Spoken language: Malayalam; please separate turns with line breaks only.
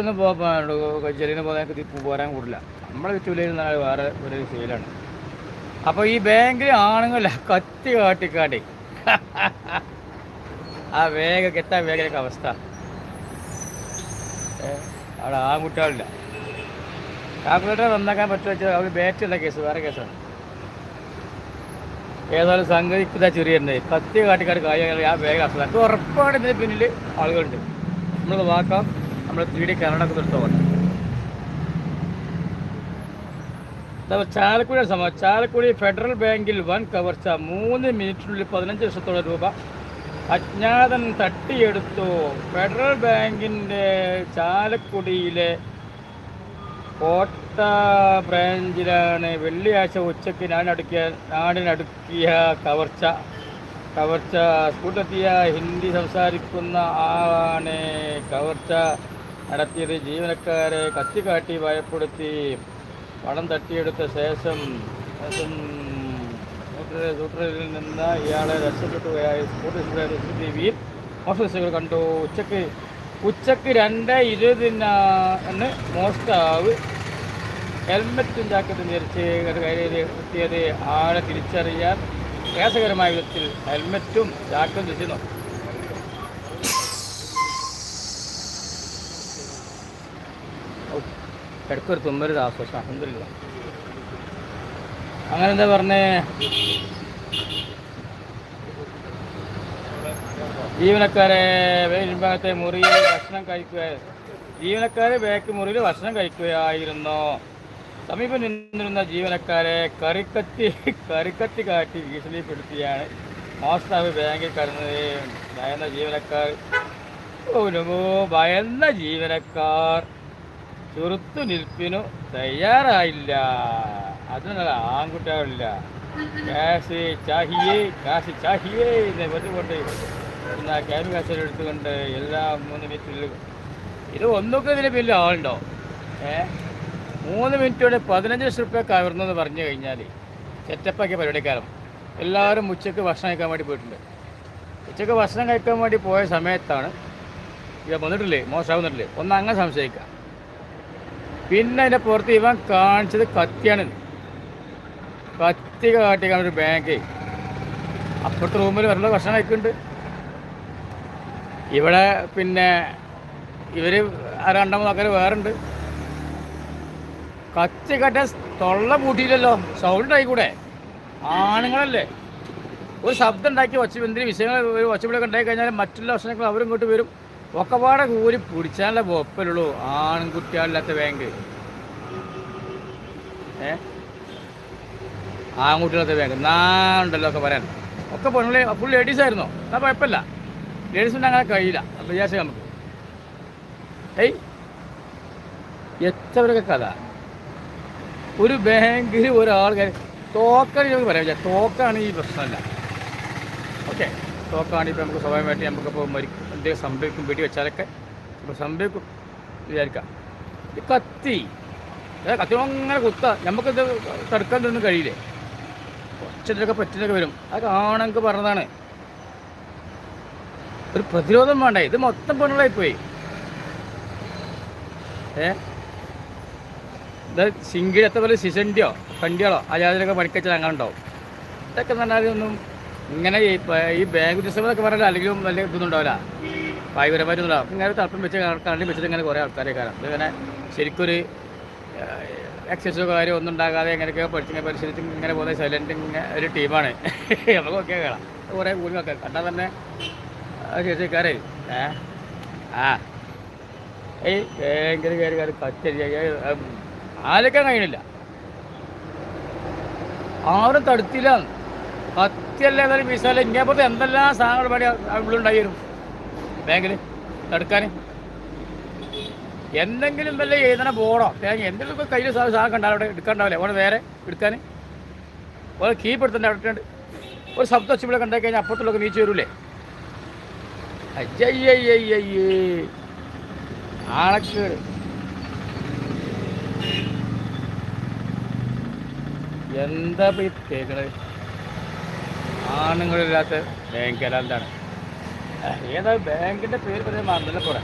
ഒന്നും പോകാൻ ചെറിയ പോകാൻ പോരാൻ കൂടില്ല. നമ്മളെ ചുലയിൽ നിന്നാൽ വേറെ ഒരു ശീലമാണ് അപ്പോൾ ഈ ബാങ്കിൽ ആണുങ്ങൾ കത്തി കാട്ടിക്കാട്ടി കാട്ടി ആ വേഗ എത്താൻ വേഗമൊക്കെ അവസ്ഥ. അവിടെ ആൺകുട്ടികളില്ല. കാൽക്കുലേറ്റർ നന്നാക്കാൻ പറ്റുക വെച്ചാൽ അവർ ബാറ്റുള്ള കേസ് വേറെ കേസാണ് ഏതായാലും സംഗതി ഇതാ ചെറിയുണ്ട് കത്തി കാട്ടിക്കാട് കാര്യം ആ വേഗം അത് ഉറപ്പാണ് ഇതിന് പിന്നിൽ ആളുകളുണ്ട്. നമ്മൾ വാക്കാം. നമ്മൾ ത്രീ ഡി കന്നഡൊക്കെ എടുത്തോട്ടെ ചാലക്കുടി സംഭവം. ചാലക്കുടി ഫെഡറൽ ബാങ്കിൽ വൻ കവർച്ച. മൂന്ന് മിനിറ്റിനുള്ളിൽ പതിനഞ്ച് ലക്ഷത്തോളം രൂപ അജ്ഞാതൻ തട്ടിയെടുത്തു. ഫെഡറൽ ബാങ്കിന്റെ ചാലക്കുടിയിലെ കോട്ട ബ്രാഞ്ചിലാണ് വെള്ളിയാഴ്ച ഉച്ചയ്ക്ക് നാടിനടുക്കിയ നാടിനടുക്കിയ കവർച്ച. കവർച്ച സ്കൂട്ടെത്തിയ ഹിന്ദി സംസാരിക്കുന്ന ആണ് കവർച്ച. നടത്തിയത് ജീവനക്കാരെ കത്തിക്കാട്ടി ഭയപ്പെടുത്തി പണം തട്ടിയെടുത്ത ശേഷം സ്കൂട്ടറിൽ നിന്ന് ഇയാളെ രക്ഷപ്പെട്ടുകയായി സ്കൂട്ടർ സി ടി വിയിൽ ഓഫീസുകൾ കണ്ടു. ഉച്ചയ്ക്ക് ഉച്ചയ്ക്ക് രണ്ട് ഇരുപതിനാണ് മോഷ്ടാവ് ഹെൽമറ്റും ജാക്കറ്റും ധരിച്ച് കയ്യിൽ എത്തിയത്. ആളെ തിരിച്ചറിയാൻ പ്രയാസകരമായ വിധത്തിൽ ഹെൽമറ്റും ജാക്കറ്റും ധരിച്ചിരുന്നു. ഇടയ്ക്കൊരു തുമ്മൊരു ആശ്വാസം അഹമ്മദില്ല അങ്ങനെ എന്താ പറഞ്ഞേ? ജീവനക്കാരെ ഭാഗത്തെ മുറിയിൽ ഭക്ഷണം കഴിക്കുക. ജീവനക്കാരെ ബാക്ക് മുറിയിൽ ഭക്ഷണം കഴിക്കുകയായിരുന്നു. സമീപം നിന്നിരുന്ന ജീവനക്കാരെ കറിക്കത്തി കറിക്കത്തി കാട്ടി ഭീഷണിപ്പെടുത്തിയാണ്. മോസ്താവ് ബാങ്കിൽ കടന്നത് ഭയന്ന ജീവനക്കാർ ഭയന്ന ജീവനക്കാർ. ചെറുത്തു നിൽപ്പിനു തയ്യാറായില്ല. അതിനുള്ള ആൺകുട്ടികളില്ല. കാശ് ചാഹിയേ കാശ് ചാഹിയേ എന്ന് പറഞ്ഞുകൊണ്ട് എന്നാ ക്യാബ് കാശ് എടുത്തുകൊണ്ട് എല്ലാ മൂന്ന് മിനിറ്റിലും ഇത് ഒന്നൊക്കെ ഇതിന് ബില്ല് ആളുണ്ടോ? ഏ? മൂന്ന് മിനിറ്റോടെ പതിനഞ്ച് ലക്ഷം റുപ്യ കവർന്നെന്ന് പറഞ്ഞു കഴിഞ്ഞാൽ സെറ്റപ്പാക്കിയ പരിപാടിക്കാരം എല്ലാവരും ഉച്ചയ്ക്ക് ഭക്ഷണം കഴിക്കാൻ വേണ്ടി പോയിട്ടുണ്ട്. ഉച്ചയ്ക്ക് ഭക്ഷണം കഴിക്കാൻ വേണ്ടി പോയ സമയത്താണ്. ഇത് വന്നിട്ടില്ലേ? മോശമാവുന്നിട്ടില്ലേ? ഒന്ന് അങ്ങനെ സംശയിക്കാം. പിന്നെ അതിന്റെ പുറത്ത് ഇവൻ കാണിച്ചത് കത്തിയാണ്. കത്തി കാട്ടിക്കാണ് ഒരു ബാങ്ക് അപ്പുറത്തെ റൂമിൽ വരല ഭക്ഷണം കഴിക്കുന്നുണ്ട്. ഇവിടെ പിന്നെ ഇവർ രണ്ടാമത് ആൾക്കാർ വേറെ ഉണ്ട് കത്തി കട്ട തൊള്ള പൂട്ടിയില്ലല്ലോ. സൗണ്ട് ആയിക്കൂടെ ആണുങ്ങളല്ലേ? ഒരു ശബ്ദം ഉണ്ടാക്കി ഒച്ച എന്തിനും വിഷയങ്ങൾ ഒരു ഉണ്ടായി കഴിഞ്ഞാൽ മറ്റുള്ള ഭക്ഷണങ്ങൾ അവരും ഇങ്ങോട്ട് വരും. ഒക്കെപ്പാടെ കൂലി പിടിച്ചാലേ ഒപ്പലുള്ളൂ ആൺകുട്ടികളില്ലാത്ത ബാങ്ക് ഏ? ആൺകുട്ടികളത്തെ ബാങ്ക് നാണ്ടല്ലോ ഒക്കെ പറയാൻ. ഒക്കെ പുള്ളി ഫുൾ ലേഡീസ് ആയിരുന്നോ. എന്നാൽ കുഴപ്പമില്ല. ലേഡീസിന്റെ അങ്ങനെ കഴിയില്ല. അപ്പം വിചാരിച്ചാൽ നമുക്ക്. ഏയ്. എത്രവരൊക്കെ കഥ. ഒരു ബാങ്കിൽ ഒരാൾ തോക്കാണ് നമുക്ക് പറയാം തോക്കാണ് ഈ പ്രശ്നമല്ല. ഓക്കെ തോക്കാണ് ഇപ്പം നമുക്ക് സ്വാഭാവികമായിട്ട് നമുക്കിപ്പോൾ മരിക്കും എന്തെങ്കിലും സംഭവിക്കും വെടി വെച്ചാലൊക്കെ ഇപ്പോൾ സംഭവിക്കും. വിചാരിക്കാം. ഈ കത്തി. കത്തി അങ്ങനെ കുത്ത. നമുക്കിത് തടുക്കാൻ തന്നെ കഴിയില്ലേ? കുറച്ചിട്ടൊക്കെ പറ്റിലൊക്കെ വരും. അത് ആണെങ്കിൽ പറഞ്ഞതാണ്. ഒരു പ്രതിരോധം വേണ്ട? ഇത് മൊത്തം പെണ്ണുകളായിപ്പോയി ഏ? ഇത് സിംഗിഴത്തെ പോലെ സിസൻഡിയോ കണ്ടികളോ അജാതിലൊക്കെ പണിക്കച്ചാൽ അങ്ങനെ ഉണ്ടാവും. ഇതൊക്കെ എന്ന് ഒന്നും ഇങ്ങനെ ഈ ബാങ്ക് ഉദ്യോഗസ്ഥരൊക്കെ പറഞ്ഞാൽ അല്ലെങ്കിലും വലിയ ഇതൊന്നുണ്ടാവില്ല ഉണ്ടാവും ഇങ്ങനെ തളപ്പം വെച്ച് കണ്ടി വെച്ചിട്ട് ഇങ്ങനെ കുറേ ആൾക്കാരെ കാണാം. ഇതിങ്ങനെ ശരിക്കൊരു എക്സസൈസോ കാര്യമോ ഒന്നും ഉണ്ടാകാതെ എങ്ങനെയൊക്കെയോ പഠിച്ചിങ്ങനെ പരിശീലിച്ച് ഇങ്ങനെ പോകുന്ന സൈലന്റ് ഇങ്ങനെ ഒരു ടീമാണ്. നമുക്കൊക്കെ കാണാം. കുറേ കൂലിമൊക്കെ കണ്ടാൽ തന്നെ ചേച്ചിക്കാരെ. ഏ ആ. ഏയ് ഭയങ്കര കയറി കയറി കച്ചരി ആരൊക്കെ കഴിയണില്ല ആരും തടുത്തില്ല. കത്തിയല്ല എന്നാലും വിശാല. ഇങ്ങേപ്പത്തെ എന്തെല്ലാം സാധനങ്ങൾ പണി ഉള്ളുണ്ടായി വരും? ബാങ്കിൽ തടുക്കാൻ. എന്തെങ്കിലും വല്ല എഴുതണ ബോർഡോ? തേങ്ങ എന്തെങ്കിലും കയ്യിൽ സാധനം കണ്ടാലും അവിടെ എടുക്കണ്ടാവില്ലേ? ഓനെ നേരെ എടുക്കാൻ. ഓരോ കീപ്പ് എടുത്തിട്ട് അവിടെ ഒരു ശബ്ദം വെച്ചിവിടെ കണ്ടേ കഴിഞ്ഞാൽ അപ്പുറത്തുള്ള നീച്ച് വരൂലേ? അയ്യയ്യയ്യയ്യേ എന്താ ഇപ്പൊ ഈ ആണുങ്ങളില്ലാത്ത ബാങ്ക് അല്ലാണ്ടാണ് ഏതാ ബാങ്കിന്റെ പേര് പറയാൻ മറന്നില്ല പോരാ.